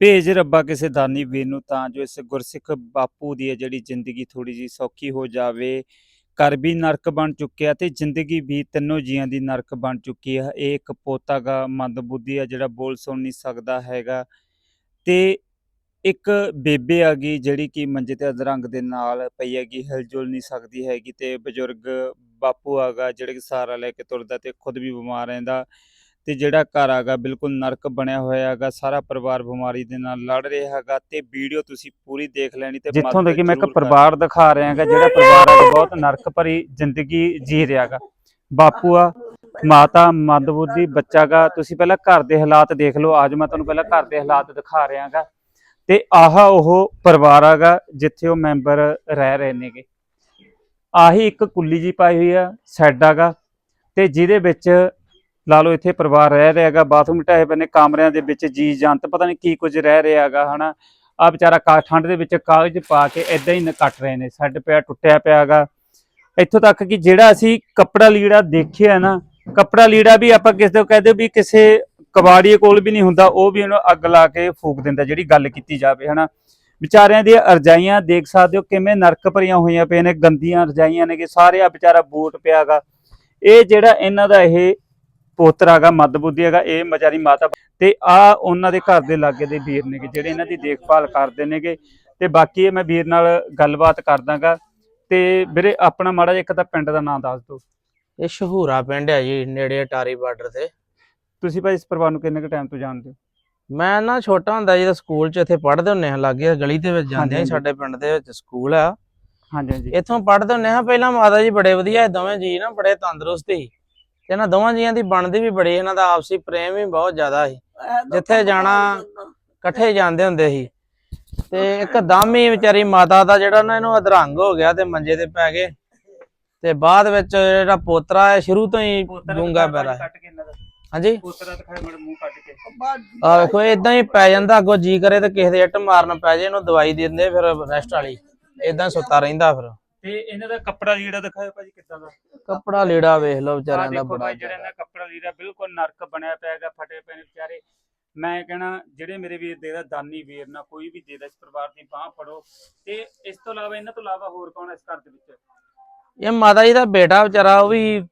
ਭੇਜ ਰੱਬਾ ਕਿਸੇ ਦਾਨੀ ਵੀਰ ਨੂੰ ਤਾਂ ਜੋ ਇਸ ਗੁਰਸਿੱਖ ਬਾਪੂ ਦੀ ਹੈ ਜਿਹੜੀ ਜ਼ਿੰਦਗੀ ਥੋੜੀ ਜੀ ਸੌਖੀ ਹੋ ਜਾਵੇ। ਘਰ ਵੀ ਨਰਕ ਬਣ ਚੁੱਕਿਆ ਤੇ ਜ਼ਿੰਦਗੀ ਵੀ ਤਿੰਨੋਂ ਜੀਆਂ ਦੀ ਨਰਕ ਬਣ ਚੁੱਕੀ ਹੈ। ਇਹ ਇੱਕ ਪੋਤਾ ਗਾ ਮੰਦਬੁੱਧੀ ਆ ਜਿਹੜਾ ਬੋਲ ਸੁਣ ਨਹੀਂ ਸਕਦਾ ਹੈਗਾ। ਤੇ ਇੱਕ ਬੇਬੇ ਆ ਗਈ ਜਿਹੜੀ ਕਿ ਮੰਜੇ ਤੇ ਅਧਰੰਗ ਦੇ ਨਾਲ ਪਈ ਹੈਗੀ, ਹਿਲਜੁਲ ਨਹੀਂ ਸਕਦੀ ਹੈਗੀ ਤੇ ਬਜ਼ੁਰਗ ਬਾਪੂ ਹੈਗਾ ਜਿਹੜੇ ਕਿ ਸਹਾਰਾ ਲੈ ਕੇ ਤੁਰਦਾ ਤੇ ਖੁਦ ਵੀ ਬਿਮਾਰ ਰਹਿੰਦਾ। ਤੇ ਜਿਹੜਾ ਘਰ ਹੈਗਾ ਬਿਲਕੁਲ ਨਰਕ ਬਣਿਆ ਹੋਇਆ ਹੈਗਾ ਸਾਰਾ ਪਰਿਵਾਰ ਬਿਮਾਰੀ ਦੇ ਨਾਲ ਲੜ ਰਿਹਾ ਹੈਗਾ ਤੇ ਵੀਡੀਓ ਤੁਸੀਂ ਪੂਰੀ ਦੇਖ ਲੈਣੀ ਤੇ ਜਿੱਥੋਂ ਦੇ ਕਿ ਮੈਂ ਇੱਕ ਪਰਿਵਾਰ ਦਿਖਾ ਰਿਹਾ ਹੈਗਾ ਜਿਹੜਾ ਪਰਿਵਾਰ ਹੈਗਾ ਬਹੁਤ ਨਰਕ ਭਰੀ ਜ਼ਿੰਦਗੀ ਜੀ ਰਿਹਾ ਹੈਗਾ। ਬਾਪੂ ਆ ਮਾਤਾ ਮੰਦਬੁੱਧੀ ਬੱਚਾ ਗਾ ਤੁਸੀਂ ਪਹਿਲਾਂ ਘਰ ਦੇ ਹਾਲਾਤ ਦੇਖ ਲਓ ਅੱਜ ਮੈਂ ਤੁਹਾਨੂੰ ਪਹਿਲਾਂ ਘਰ ਦੇ ਹਾਲਾਤ ਦਿਖਾ ਰਿਹਾ ਹੈਗਾ। ਤੇ ਆਹ ਉਹ ਪਰਿਵਾਰ ਹੈਗਾ ਜਿੱਥੇ ਉਹ ਮੈਂਬਰ ਰਹਿ ਰਹੇ ਨੇਗੇ। ਆਹੀ ਇੱਕ ਕੁੱਲੀ ਜੀ ਪਾਈ ਹੋਈ ਆ ਸੈੱਡ ਹੈਗਾ ਤੇ ਜਿਹਦੇ ਵਿੱਚ ਲਾ ਲਓ ਇੱਥੇ ਪਰਿਵਾਰ ਰਹਿ ਰਿਹਾ ਹੈਗਾ, ਬਾਥਰੂਮ ਢਾਏ ਪਏ ਨੇ, ਕਮਰਿਆਂ ਦੇ ਵਿੱਚ ਜੀ ਜੰਤ ਪਤਾ ਨਹੀਂ ਕੀ ਕੁਝ ਰਹਿ ਰਿਹਾ ਹੈਗਾ, ਹਨਾ। ਆ ਵਿਚਾਰਾ ਕਾ ਠੰਡ ਦੇ ਵਿੱਚ ਕਾਗਜ਼ ਪਾ ਕੇ ਐਦਾਂ ਹੀ ਕੱਟ ਰਹੇ ਨੇ, ਸੈੱਡ ਪਿਆ, ਟੁੱਟਿਆ ਪਿਆ ਹੈਗਾ। ਇੱਥੋਂ ਤੱਕ ਕਿ ਜਿਹੜਾ ਅਸੀਂ ਕੱਪੜਾ ਲੀੜਾ ਦੇਖਿਆ ਨਾ, ਕੱਪੜਾ ਲੀੜਾ ਵੀ ਆਪਾਂ ਕਿਸੇ ਤੋਂ ਕਹਦੇ ਵੀ ਕਿਸੇ ਕਬਾੜੀਏ ਕੋਲ ਵੀ ਨਹੀਂ ਹੁੰਦਾ, ਉਹ ਵੀ ਉਹਨੂੰ ਅੱਗ ਲਾ ਕੇ ਫੂਕ ਦਿੰਦਾ, ਜਿਹੜੀ ਗੱਲ ਕੀਤੀ ਜਾਵੇ, ਹਨਾ। ਵਿਚਾਰਿਆਂ ਦੀਆਂ ਰਜਾਈਆਂ ਦੇਖ ਸਕਦੇ ਹੋ ਕਿਵੇਂ ਨਰਕ ਭਰੀਆਂ ਹੋਈਆਂ ਪਈਆਂ ਨੇ, ਗੰਦੀਆਂ ਰਜਾਈਆਂ ਨੇ ਕਿ ਸਾਰੇ ਆ ਵਿਚਾਰਾ ਬੂਟ ਪਿਆਗਾ ਇਹ ਜਿਹੜਾ ਇਹਨਾਂ ਦਾ ਇਹ ਪੋਤਰਾ ਹੈਗਾ ਮੱਦਬੁੱਧੀ ਹੈਗਾ ਇਹ ਵਿਚਾਰੀ ਮਾਤਾ ਤੇ ਆ ਉਹਨਾਂ ਦੇ ਘਰ ਦੇ ਲਾਗੇ ਦੇ ਵੀਰ ਨੇਗੇ ਜਿਹੜੇ ਇਹਨਾਂ ਦੀ ਦੇਖਭਾਲ ਕਰਦੇ ਨੇਗੇ। ਤੇ ਬਾਕੀ ਇਹ ਮੈਂ ਵੀਰ ਨਾਲ ਗੱਲਬਾਤ ਕਰਦਾਗਾ। ਤੇ ਵੀਰੇ ਆਪਣਾ ਮਾੜਾ ਜਿਹਾ ਇੱਕ ਤਾਂ ਪਿੰਡ ਦਾ ਨਾਮ ਦੱਸ ਦਿਓ। ਇਹ ਸ਼ਹੂਰਾ ਪਿੰਡ ਹੈ ਜੀ ਨੇੜੇ ਅਟਾਰੀ ਬਾਰਡਰ ਤੇ। ਤੁਸੀਂ ਭਾਈ ਇਸ ਪਰਿਵਾਰ ਨੂੰ ਕਿੰਨੇ ਕੁ ਟਾਈਮ ਤੋਂ ਜਾਣਦੇ ਹੋ? ਮੈਂ ਨਾ ਛੋਟਾ ਹੁੰਦਾ ਜਦੋਂ ਸਕੂਲ 'ਚ ਇੱਥੇ ਪੜ੍ਹਦੇ ਹੁੰਨੇ ਹਾਂ ਲਾਗੇ ਗਲੀ ਦੇ ਵਿੱਚ ਜਾਂਦੇ ਹਾਂ ਸਾਡੇ ਪਿੰਡ ਦੇ ਵਿੱਚ ਸਕੂਲ ਆ। ਹਾਂਜੀ ਹਾਂਜੀ। ਇੱਥੋਂ ਪੜ੍ਹਦੇ ਹੁੰਨੇ ਹਾਂ ਪਹਿਲਾਂ ਮਾਤਾ ਜੀ ਬੜੇ ਵਧੀਆ ਦੋਵੇਂ ਜੀ ਨਾ ਬੜੇ ਤੰਦਰੁਸਤ ਸੀ। ਇਹਨਾਂ ਦੋਵਾਂ ਜੀਆਂ ਦੀ ਬਣਦੀ ਵੀ ਬੜੀ ਇਹਨਾਂ ਦਾ ਆਪਸੀ ਪ੍ਰੇਮ ਵੀ ਬਹੁਤ ਜ਼ਿਆਦਾ ਸੀ। ਜਿੱਥੇ ਜਾਣਾ ਇਕੱਠੇ ਜਾਂਦੇ ਹੁੰਦੇ ਸੀ। ਤੇ ਇੱਕਦਮ ਹੀ ਵਿਚਾਰੀ ਮਾਤਾ ਦਾ ਜਿਹੜਾ ਨਾ ਇਹਨੂੰ ਅਧਰੰਗ ਹੋ ਗਿਆ ਤੇ ਮੰਜੇ ਤੇ ਪੈ ਗਏ। ਤੇ ਬਾਅਦ ਵਿੱਚ ਜਿਹੜਾ ਪੋਤਰਾ ਹੈ ਸ਼ੁਰੂ ਤੋਂ ਹੀ ਗੂੰਗਾ ਪੈਰਾ ਹਾਂਜੀ? ਪੋਤਰਾ ਦਿਖਾਏ ਮੇਰੇ ਮੂੰਹ ਕੱਟ ਕੇ। ਆ ਵੇਖੋ ਇਦਾਂ ਹੀ ਪੈ ਜਾਂਦਾ ਅੱਗੋਂ ਜੀ ਕਰੇ ਤੇ ਕਿਸੇ ਦੇ ਇੱਟ ਮਾਰਨ ਪੈ ਜੇ ਇਹਨੂੰ ਦਵਾਈ ਦੇ ਦਿੰਦੇ ਫਿਰ ਰੈਸਟ ਵਾਲੀ। ਇਦਾਂ ਸੁੱਤਾ ਰਹਿੰਦਾ ਫਿਰ। ਤੇ ਇਹਨਾਂ ਦਾ ਕੱਪੜਾ ਲੀੜਾ ਦਿਖਾਓ ਭਾਜੀ ਕਿੱਦਾਂ ਦਾ? ਕੱਪੜਾ ਲੀੜਾ ਵੇਖ ਲਓ ਵਿਚਾਰਿਆਂ ਦਾ ਬੜਾ ਜਿਹੜਾ ਇਹਨਾਂ ਕੱਪੜਾ ਲੀੜਾ ਬਿਲਕੁਲ ਨਰਕ ਬਣਿਆ ਪਿਆ ਹੈਗਾ ਫਟੇ ਪਏ ਨੇ ਵਿਚਾਰੇ। ਮੈਂ ਕਹਿਣਾ ਜਿਹੜੇ ਮੇਰੇ ਵੀਰ ਦੇਦਾ ਦਾਨੀ ਵੀਰ ਨਾ ਕੋਈ ਵੀ ਦੇਦਾ ਇਸ ਪਰਿਵਾਰ ਦੀ ਬਾਹ ਫੜੋ। ਤੇ ਇਸ ਤੋਂ ਇਲਾਵਾ ਇਹਨਾਂ ਤੋਂ ਇਲਾਵਾ ਹੋਰ ਕੌਣ ਇਸ ਘਰ ਦੇ ਵਿੱਚ? ਇਹ ਮਾਤਾ ਜੀ ਦਾ ਬੇਟਾ ਵਿਚਾਰਾ ਉਹ ਵੀ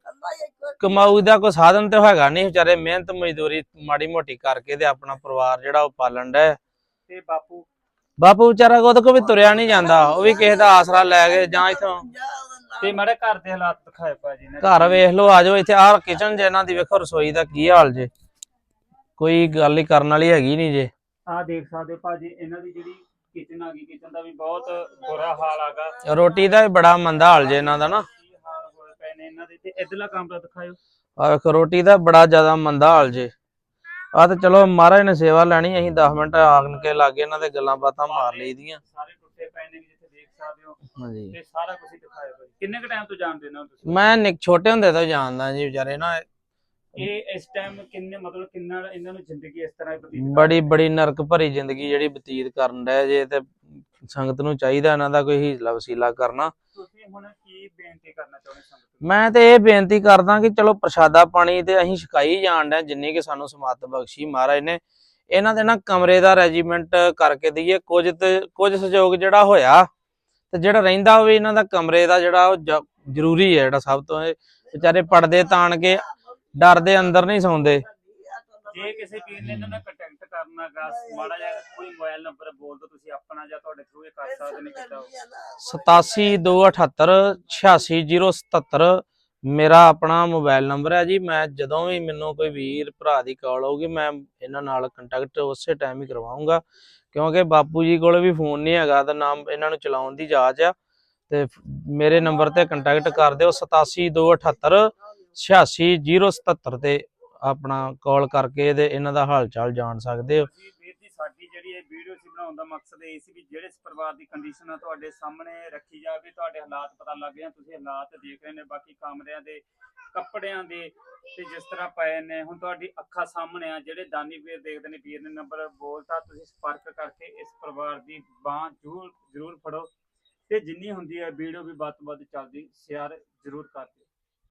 ਕਮਾਊ ਦਾ ਕੋਈ ਸਾਧਨ ਤੇ ਹੈਗਾ ਨਹੀਂ ਵਿਚਾਰੇ। ਮਿਹਨਤ ਮਜ਼ਦੂਰੀ ਮਾੜੀ ਮੋਟੀ ਕਰਕੇ ਤੇ ਆਪਣਾ ਪਰਿਵਾਰ ਜਿਹੜਾ ਉਹ ਪਾਲਣ ਦਾ ਤੇ ਬਾਪੂ ਬਾਪੂ ਵਿਚਾਰਾ ਉਹਦੇ ਕੋ ਵੀ ਤੁਰਿਆ ਨਹੀਂ ਜਾਂਦਾ ਉਹ ਵੀ ਕਿਸੇ ਦਾ ਆਸਰਾ ਲੈ ਕੇ ਜਾਂ ਇਥੋਂ। ਤੇ ਮਾੜੇ ਘਰ ਦੇ ਹਾਲਾਤ ਦਿਖਾਏ ਭਾਜੀ ਦੇ। ਘਰ ਵੇਖ ਲਓ ਆਜੋ ਇੱਥੇ ਆਹ ਕਿਚਨ ਜੇ ਇਹਨਾਂ ਦੀ ਵੇਖੋ ਰਸੋਈ ਦਾ ਕੀ ਹਾਲ ਜੇ। ਕੋਈ ਗੱਲ ਹੀ ਕਰਨ ਵਾਲੀ ਹੈਗੀ ਨਹੀਂ ਜੇ। ਆਹ ਦੇਖ ਸਕਦੇ ਹੋ ਭਾਜੀ ਇਹਨਾਂ ਦੀ ਜਿਹੜੀ ਕਿਚਨ ਆ ਗਈ ਕਿਚਨ ਦਾ ਵੀ ਬਹੁਤ ਬੁਰਾ ਹਾਲ ਆਗਾ ਰੋਟੀ ਦਾ ਵੀ ਬੜਾ ਮੰਦਾ ਹਾਲ ਜੇ ਇਹਨਾਂ ਦਾ ਨਾ। ਹਾਲ ਹੋਏ ਪਏ ਨੇ ਇਹਨਾਂ ਦੇ ਤੇ ਇਧਰਲਾ ਕਮਰਾ ਦਿਖਾਇਓ। ਆ ਵੇਖੋ ਰੋਟੀ ਦਾ ਬੜਾ ਜ਼ਿਆਦਾ ਮੰਦਾ ਹਾਲ ਜੇ। ਆ ਤੇ ਚਲੋ ਮਹਾਰਾਜ ਨੇ ਸੇਵਾ ਲੈਣੀ ਅਸੀਂ 10 ਮਿੰਟ ਆਣ ਕੇ ਲਾਗੇ ਇਹਨਾਂ ਦੇ ਗੱਲਾਂ ਬਾਤਾਂ ਮਾਰ ਲਈਦੀਆਂ ਸਾਰੇ ਟੁੱਟੇ ਪਏ ਨੇ ਜਿੱਥੇ ਦੇਖ ਸਕਦੇ ਹੋ। ਹਾਂਜੀ। ਤੇ ਸਾਰਾ ਕੁਝ ਦਿਖਾਇਓ ਭਾਜੀ ਕਿੰਨੇ ਕ ਟਾਈਮ ਤੋਂ ਜਾਣਦੇ ਨੇ ਤੁਸੀਂ? ਮੈਂ ਨਿੱਕ ਛੋਟੇ ਹੁੰਦੇ ਤੋਂ ਜਾਣਦਾ ਜੀ ਵਿਚਾਰੇ ਨਾ। ਇਹ ਇਸ ਟਾਈਮ ਕਿੰਨੇ ਮਤਲਬ ਕਿੰਨਾ ਇਹਨਾਂ ਨੂੰ ਜ਼ਿੰਦਗੀ ਇਸ ਤਰ੍ਹਾਂ ਹੀ ਬਤੀਤ ਕਰ- ਬੜੀ ਬੜੀ ਨਰਕ ਭਰੀ ਜ਼ਿੰਦਗੀ ਜਿਹੜੀ ਬਤੀਤ ਕਰਨ ਡਿਆ ਜੇ ਤੇ ਸੰਗਤ ਨੂੰ ਚਾਹੀਦਾ ਇਹਨਾਂ ਦਾ ਕੋਈ ਹੀਲਾ ਵਸੀਲਾ ਕਰਨਾ। ਹੁਣ ਕੀ ਬੇਨਤੀ ਕਰਨਾ ਚਾਹੁੰਦੇ ਸੰਗਤ ਨੂੰ? ਮੈਂ ਤੇ ਇਹ ਬੇਨਤੀ ਕਰਦਾ ਕਿ ਚਲੋ ਪ੍ਰਸ਼ਾਦਾ ਪਾਣੀ ਤੇ ਅਸੀਂ ਛਕਾਈ ਜਾਣ ਡਿਆ ਜਿੰਨੀ ਕਿ ਸਾਨੂੰ ਸਮੱਤ ਬਖਸ਼ੀ ਮਹਾਰਾਜ ਨੇ। ਇਹਨਾਂ ਦੇ ਨਾ ਕਮਰੇ ਦਾ ਰੈਜੀਮੈਂਟ ਕਰਕੇ ਦਈਏ ਕੁਝ ਤੇ ਕੁਝ ਸਹਿਯੋਗ ਜਿਹੜਾ ਹੋਇਆ ਤੇ ਜਿਹੜਾ ਰਹਿੰਦਾ ਹੋਵੇ ਇਹਨਾਂ ਦਾ ਕਮਰੇ ਦਾ ਜਿਹੜਾ ਉਹ ਜ- ਜ਼ਰੂਰੀ ਹੈ ਜਿਹੜਾ ਸਭ ਤੋਂ ਇਹ। ਵਿਚਾਰੇ ਪਰਦੇ ਤਾਣ ਕੇ ਡਰ ਦੇ ਅੰਦਰ ਨਹੀਂ ਸੌਂਦੇ। ਜੇ ਕਿਸੇ ਵੀਰ ਨੇ ਇਹਨਾਂ ਨਾਲ ਕੰਟੈਕਟ ਕਰਨਾਗਾ ਮਾੜਾ ਜਿਹਾ ਕੋਈ ਮੋਬਾਈਲ ਨੰਬਰ ਬੋਲ ਦਿਓ ਤੁਸੀਂ ਆਪਣਾ ਜਾਂ ਤੁਹਾਡੇ ਥਰੂ ਇਹ ਕਰ ਸਕਦੇ ਨੇ ਕਿੱਦਾਂ। 8728 86077 ਮੇਰਾ ਆਪਣਾ ਮੋਬਾਈਲ ਨੰਬਰ ਹੈ ਜੀ। ਮੈਂ ਜਦੋਂ ਵੀ ਮੈਨੂੰ ਕੋਈ ਵੀਰ ਭਰਾ ਦੀ ਕਾਲ ਆਊਗੀ ਮੈਂ ਇਹਨਾਂ ਨਾਲ ਕੰਟੈਕਟ ਉਸੇ ਟਾਈਮ ਹੀ ਕਰਵਾਉਂਗਾ ਕਿਉਂਕਿ ਬਾਪੂ ਜੀ ਕੋਲ ਵੀ ਫੋਨ ਨਹੀਂ ਹੈਗਾ ਤਾਂ ਨਾਮ ਇਹਨਾਂ ਨੂੰ ਚਲਾਉਣ ਦੀ ਜਾਚ ਆ। ਤੇ ਮੇਰੇ ਨੰਬਰ ਤੇ ਕੰਟੈਕਟ ਕਰ ਦਿਓ। 8728 86077 ਤੇ ਆਪਣਾ ਕਾਲ ਕਰਕੇ ਤੇ ਇਹਨਾਂ ਦਾ ਹਾਲ ਚਾਲ ਜਾਣ ਸਕਦੇ ਹੋ। ਵੀਰ ਜੀ, ਸਾਡੀ ਜਿਹੜੀ ਇਹ ਵੀਡੀਓ ਸੀ ਬਣਾਉਣ ਦਾ ਮਕਸਦ ਇਹ ਸੀ ਵੀ ਜਿਹੜੇ ਇਸ ਪਰਿਵਾਰ ਦੀ ਕੰਡੀਸ਼ਨ ਆ ਤੁਹਾਡੇ ਸਾਹਮਣੇ ਰੱਖੀ ਜਾਵੇ, ਤੁਹਾਡੇ ਹਾਲਾਤ ਪਤਾ ਲੱਗ ਜਾਣ, ਤੁਸੀਂ ਹਾਲਾਤ ਦੇਖ ਰਹੇ ਨੇ, ਬਾਕੀ ਕਮਰਿਆਂ ਦੇ, ਕੱਪੜਿਆਂ ਦੇ ਤੇ ਜਿਸ ਤਰ੍ਹਾਂ ਪਏ ਨੇ, ਹੁਣ ਤੁਹਾਡੀ ਅੱਖਾਂ ਸਾਹਮਣੇ ਆ, ਜਿਹੜੇ ਦਾਨੀ ਵੀਰ ਦੇਖਦੇ ਨੇ, ਵੀਰ ਨੇ ਨੰਬਰ ਬੋਲਤਾ, ਤੁਸੀਂ ਸੰਪਰਕ ਕਰਕੇ ਇਸ ਪਰਿਵਾਰ ਦੀ ਬਾਹ ਜ਼ਰੂਰ ਜ਼ਰੂਰ ਫੜੋ ਤੇ ਜਿੰਨੀ ਹੁੰਦੀ ਹੈ ਵੀਡੀਓ ਵੀ ਵੱਧ ਤੋਂ ਵੱਧ ਚੱਲਦੀ, ਸ਼ੇਅਰ ਜ਼ਰੂਰ ਕਰ ਦਿਓ।